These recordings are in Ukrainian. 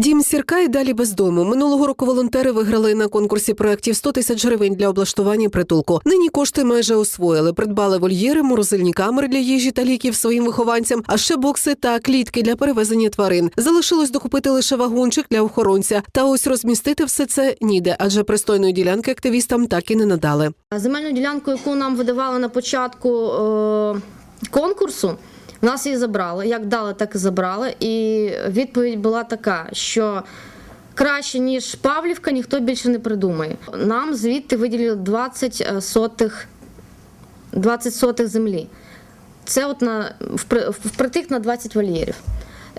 Дім сірка і далі без дому. Минулого року волонтери виграли на конкурсі проєктів 100 тисяч гривень для облаштування притулку. Нині кошти майже освоїли. Придбали вольєри, морозильні камери для їжі та ліків своїм вихованцям, а ще бокси та клітки для перевезення тварин. Залишилось докупити лише вагончик для охоронця. Та ось розмістити все це ніде, адже пристойної ділянки активістам так і не надали. Земельну ділянку, яку нам видавали на початку е, конкурсу, нас її забрали. Як дали, так і забрали. І відповідь була така, що краще, ніж Павлівка, ніхто більше не придумає. Нам звідти виділили 20 сотих, 20 сотих землі. Це от на впри- впритик на 20 вольєрів.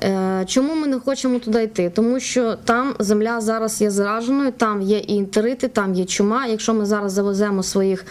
Е, Чому ми не хочемо туди йти? Тому що там земля зараз є зараженою, там є і інтерити, там є чума. Якщо ми зараз завеземо своїх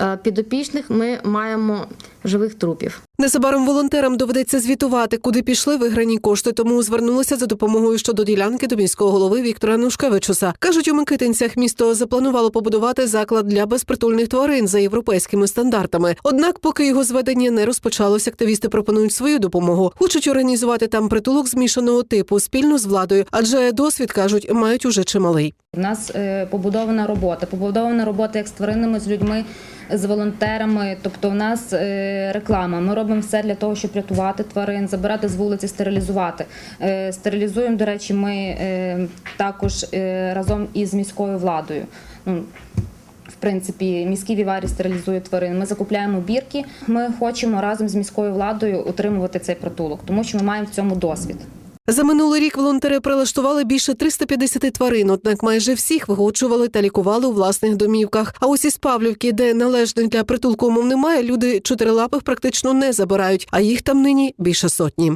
е, підопічних, ми маємо живих трупів. Незабаром волонтерам доведеться звітувати, куди пішли виграні кошти, тому звернулися за допомогою щодо ділянки до міського голови Віктора Нушкевичуса. Кажуть, у Микитинцях місто запланувало побудувати заклад для безпритульних тварин за європейськими стандартами. Однак, поки його зведення не розпочалось, активісти пропонують свою допомогу. Хочуть організувати там притулок змішаного типу спільно з владою, адже досвід кажуть, мають уже чималий. У нас е, побудована робота. Побудована робота як з тваринами, з людьми, з волонтерами. Тобто, у нас е, реклама. Ми робимо все для того, щоб рятувати тварин, забирати з вулиці, стерилізувати. Е, Стерилізуємо, до речі, ми також разом із міською владою. Ну, в принципі, міський віварій стерилізує тварин. Ми закупляємо бірки. Ми хочемо разом з міською владою утримувати цей притулок, тому що ми маємо в цьому досвід. За минулий рік волонтери прилаштували більше 350 тварин, однак майже всіх вигочували та лікували у власних домівках. А ось із Павлівки, де належних для притулку умов немає, люди чотирилапих практично не забирають, а їх там нині більше сотні.